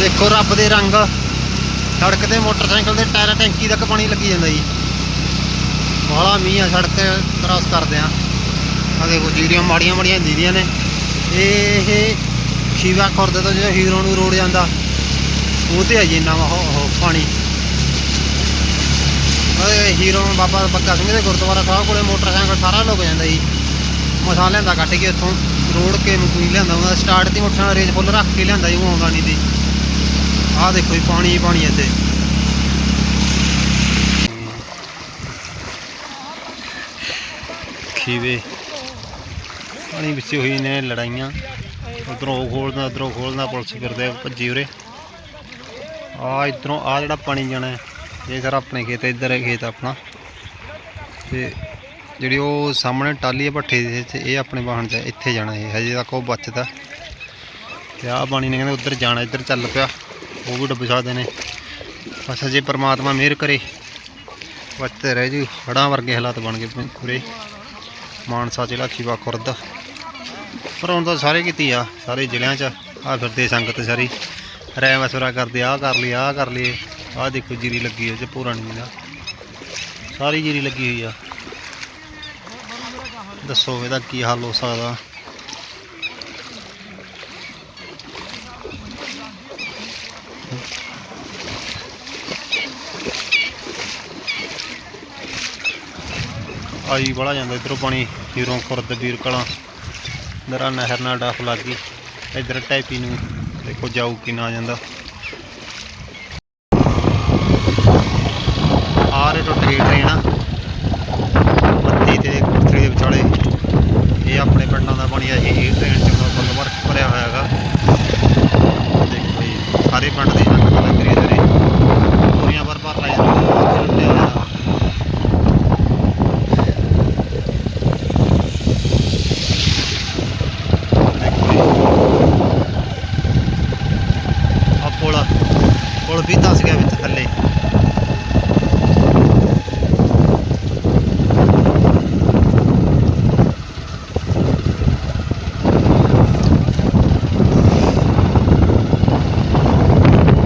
ਦੇਖੋ ਰੱਬ ਦੇ ਰੰਗ। ਸੜਕ ਤੇ ਮੋਟਰਸਾਈਕਲ ਦੇ ਟਾਇਰ ਟੈਂਕੀ ਤੱਕ ਪਾਣੀ ਲੱਗੀ ਜਾਂਦਾ ਜੀ। ਬਾਹਲਾ ਮੀਂਹ ਆ, ਸੜਕ ਤੇ ਕ੍ਰਾਸ ਕਰਦੇ ਆ। ਆ ਦੇਖੋ ਜੀਰੀਆਂ ਮਾੜੀਆਂ ਮਾੜੀਆਂ ਦੀਦੀਆਂ ਨੇ। ਇਹ ਸ਼ਿਵਾ ਖੁਰਦ ਤੋਂ ਜਿਹੜਾ ਹੀਰੋ ਨੂੰ ਰੋਡ ਜਾਂਦਾ, ਉਹ ਤੇ ਆ ਜੀ ਇੰਨਾ ਉਹ ਉਹ ਪਾਣੀ। ਓਏ ਹੀਰੋ ਬਾਬਾ ਬੱਗਾ ਸਿੰਘ ਦੇ ਗੁਰਦੁਆਰਾ ਸਾਹਿਬ ਕੋਲੇ ਮੋਟਰਸਾਈਕਲ ਸਾਰਾ ਲੁਕ ਜਾਂਦਾ ਜੀ। ਮਸਾ ਲਿਆਂਦਾ ਕੱਢ ਕੇ ਉੱਥੋਂ ਰੋਡ ਕੇ ਮਕੂਈ ਲਿਆਂਦਾ, ਉਹਦਾ ਸਟਾਰਟ ਦੀ ਮੁੱਠਾਂ ਨਾਲ ਰੇਜ ਫੁੱਲ ਰੱਖ ਕੇ ਲਿਆਂਦਾ ਜੀ, ਉਹ ਆਉਂਦਾ ਨਹੀਂ ਤੇ। ਆਹ ਦੇਖੋ ਜੀ, ਪਾਣੀ ਹੀ ਪਾਣੀ ਇੱਥੇ। ਖੀਵੇ। ਪਾਣੀ ਵਿੱਚ ਹੋਈ ਨੇ ਲੜਾਈਆਂ। ਉਧਰੋਂ ਉਹ ਖੋਲਦਾ, ਉਧਰੋਂ ਖੋਲਦਾ, ਪੁਲਿਸ ਫਿਰਦੇ ਭੱਜੀ ਉਰੇ। ਆ ਇਧਰੋਂ ਆ ਜਿਹੜਾ ਪਾਣੀ ਜਾਣਾ ਇਹ ਸਾਰਾ ਆਪਣੇ ਖੇਤ ਇੱਧਰ ਹੈ ਖੇਤ ਆਪਣਾ। ਤੇ ਜਿਹੜੀ ਉਹ ਸਾਹਮਣੇ ਟਾਲੀ ਹੈ, ਭੱਠੇ ਦੇ ਇਹ ਆਪਣੇ ਵਾਹਣ 'ਚ ਇੱਥੇ ਜਾਣਾ ਇਹ ਹਜੇ ਤੱਕ ਉਹ ਬਚਦਾ। ਤੇ ਆਹ ਪਾਣੀ ਨੇ ਕਹਿੰਦੇ ਉੱਧਰ ਜਾਣਾ, ਇੱਧਰ ਚੱਲ ਪਿਆ। ਉਹ ਵੀ ਡੁੱਬ ਸਕਦੇ ਨੇ। ਬਸ ਜੇ ਪਰਮਾਤਮਾ ਮਿਹਰ ਕਰੇ। ਬਚਤੇ ਰਹਿ ਜੀ। ਹੜਾਂ ਵਰਗੇ ਹਾਲਾਤ ਬਣ ਗਏ ਪੂਰੇ- ਮਾਨਸਾ ਜ਼ਿਲ੍ਹਾ, ਖੀਵਾ, ਖੁਰਦ। ਪਰ ਹੁਣ ਤਾਂ ਸਾਰੇ ਕੀਤੀ ਆ। ਸਾਰੇ ਜ਼ਿਲ੍ਹਿਆਂ 'ਚ ਆ। ਫਿਰਦੇ ਸੰਗਤ ਸਾਰੀ। ਰੈ ਮਸਵਰਾ ਕਰਦੇ, ਆਹ ਕਰ ਲਈ ਆਹ ਕਰ ਲਈ ਆਹ ਦੇਖੋ ਜੀਰੀ ਲੱਗੀ ਹੈ ਜੇ ਪੂਰਾ ਨਹੀਂ ਦਾ। ਸਾਰੀ ਜੀਰੀ ਲੱਗੀ ਹੋਈ ਆ। ਦੱਸੋ ਇਹਦਾ ਕੀ ਹੱਲ ਹੋ ਸਕਦਾ? ਆਈ ਬੜਾ ਜਾਂਦਾ ਇਧਰੋਂ ਪਾਣੀ ਹੀਰੋਂ ਖੁਰਦ ਵੀਰ ਕਲਾਂ ਦਰਾ ਨਹਿਰ ਨਾਲ ਡਫ ਲੱਗ ਗਈ। ਇਧਰ ਟੈਪੀ ਨੂੰ ਦੇਖੋ ਜਾਊ ਕਿ ਨਾ ਜਾਂਦਾ। ਆਰੇ ਟੁੱਟ ਗਈ ਟ੍ਰੇਨ ਬੱਤੀ ਤੇ ਕੁਰਥੜੀ ਦੇ ਵਿਚਾਲੇ। ਇਹ ਆਪਣੇ ਪਿੰਡਾਂ ਦਾ ਪਾਣੀ ਆ ਜੀ ਇਹ ਟ੍ਰੇਨ ਚ ਫੁੱਲ ਵਰਕ ਭਰਿਆ ਹੋਇਆ ਹੈਗਾ। ਦੇਖੋ ਜੀ, ਸਾਰੇ ਪਿੰਡ ਦੇ ਵੀ ਧਸ ਗਿਆ ਵਿੱਚ ਥੱਲੇ।